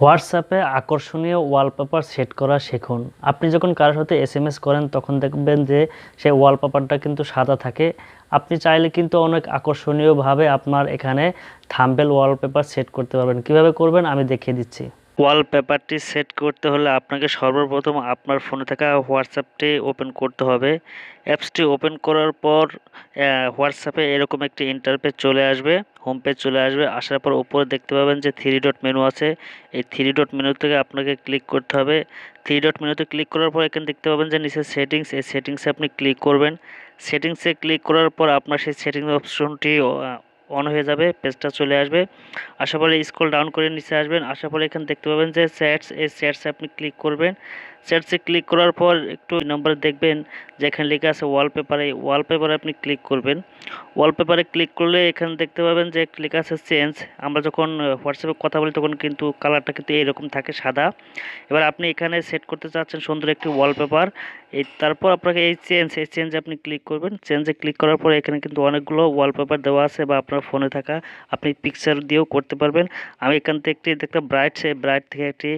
হোয়াটসঅ্যাপে আকর্ষণীয় wallpaper set করা শিখুন। আপনি যখন কারোর সাথে এস এম এস করেন, তখন দেখবেন যে সেই ওয়ালপেপারটা কিন্তু সাদা থাকে। আপনি চাইলে কিন্তু অনেক আকর্ষণীয়ভাবে আপনার এখানে থাম্বেল ওয়ালপেপার সেট করতে পারবেন। কীভাবে করবেন আমি দেখিয়ে দিচ্ছি। ওয়ালপেপারটি সেট করতে হলে আপনাকে সর্বপ্রথম আপনার ফোনে থাকা হোয়াটসঅ্যাপটি ওপেন করতে হবে। অ্যাপসটি ওপেন করার পর হোয়াটসঅ্যাপে এরকম একটি ইন্টারপেজ চলে আসবে হোম পেজ চলে আসবে। আসার পর উপরে দেখতে পাবেন যে থ্রি ডট মেনু আছে। এই থ্রি ডট মেনু থেকে আপনাকে ক্লিক করতে হবে। থ্রি ডট মেনুতে ক্লিক করার পর এখানে দেখতে পাবেন যে নিচে সেটিংস এই সেটিংসে আপনি ক্লিক করবেন। সেটিংসে ক্লিক করার পর আপনার সেই সেটিংস অপশনটি অন হয়ে যাবে পেজটা চলে আসবে। আসার পরে স্ক্রল ডাউন করে নিচে আসবেন। আসার পরে এখানে দেখতে পাবেন যে চ্যাটস এই চ্যাটসে আপনি ক্লিক করবেন। চ্যাটসে ক্লিক করার পর একটু নম্বরে দেখবেন যে এখানে লেখা আছে ওয়ালপেপারে ওয়ালপেপারে আপনি ক্লিক করবেন। ওয়ালপেপারে ক্লিক করলে এখানে দেখতে পাবেন যে লেখা আছে চেঞ্জ আমরা যখন হোয়াটসঅ্যাপে কথা বলি তখন কিন্তু কালারটা কিন্তু এরকম থাকে সাদা। এবার আপনি এখানে সেট করতে চাচ্ছেন সুন্দর একটি ওয়ালপেপার এই, তারপর আপনাকে এই চেঞ্জ এই চেঞ্জে আপনি ক্লিক করবেন। চেঞ্জে ক্লিক করার পরে এখানে কিন্তু অনেকগুলো ওয়ালপেপার দেওয়া আছে বা আপনার ফোনে থাকা। আপনি পিকচার দিয়েও করতে পারবেন। আমি এখান থেকে একটি দেখতে ব্রাইট সেই ব্রাইট থেকে একটি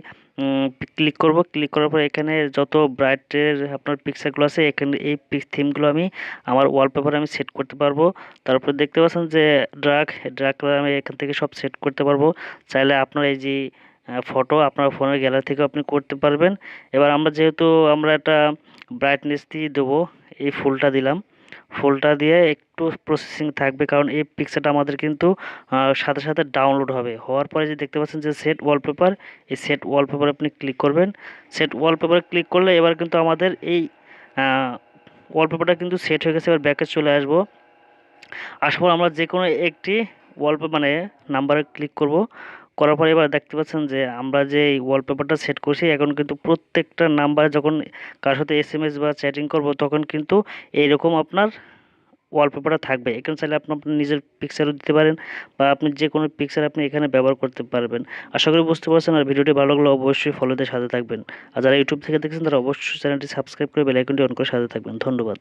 ক্লিক করব ক্লিক করার পর এখানে যত ব্রাইটের আপনার পিকচারগুলো আছে, এখানে এই থিমগুলো আমি আমার ওয়ালপেপারে আমি সেট করতে পারব। তারপর দেখতে পাচ্ছেন যে ড্রাগ ড্রাগ আমি এখান থেকে সব সেট করতে পারব। চাইলে আপনার এই যে ফটো আপনার ফোনের গ্যালারি থেকেও আপনি করতে পারবেন। এবার আমরা যেহেতু আমরা একটা ব্রাইটনেস দিয়ে দেবো, এই ফুলটা দিলাম। ফুলটা দিয়ে একটু প্রসেসিং থাকবে। কারণ এই পিকচারটা আমাদের কিন্তু সাথে সাথে ডাউনলোড হবে। হওয়ার পরে যে দেখতে পাচ্ছেন যে সেট ওয়ালপেপার এই সেট ওয়ালপেপার আপনি ক্লিক করবেন। সেট ওয়ালপেপারে ক্লিক করলে এবার কিন্তু আমাদের এই ওয়ালপেপারটা কিন্তু সেট হয়ে গেছে। এবার ব্যাকে চলে আসব। আসার পর আমরা যে কোনো একটি ওয়ালপেপার মানে নাম্বারে ক্লিক করব। করার পরে এবার দেখতে পাচ্ছেন যে আমরা যে ওয়ালপেপারটা সেট করছি, এখন কিন্তু প্রত্যেকটা নাম্বারে যখন কার সাথে এস এম এস বা চ্যাটিং করব, তখন কিন্তু এইরকম আপনার ওয়ালপেপারটা থাকবে। এখানে চাইলে আপনি আপনার নিজের পিকচারও দিতে পারেন বা আপনি যে কোনো পিকচার আপনি এখানে ব্যবহার করতে পারবেন। আশা করি বুঝতে পারছেন আর ভিডিওটি ভালো লাগলে অবশ্যই ফলোতে সাথে থাকবেন। আর যারা ইউটিউব থেকে দেখছেন, তারা অবশ্যই চ্যানেলটি সাবস্ক্রাইব করে বেলাইকনটি অন করে সাথে থাকবেন। ধন্যবাদ।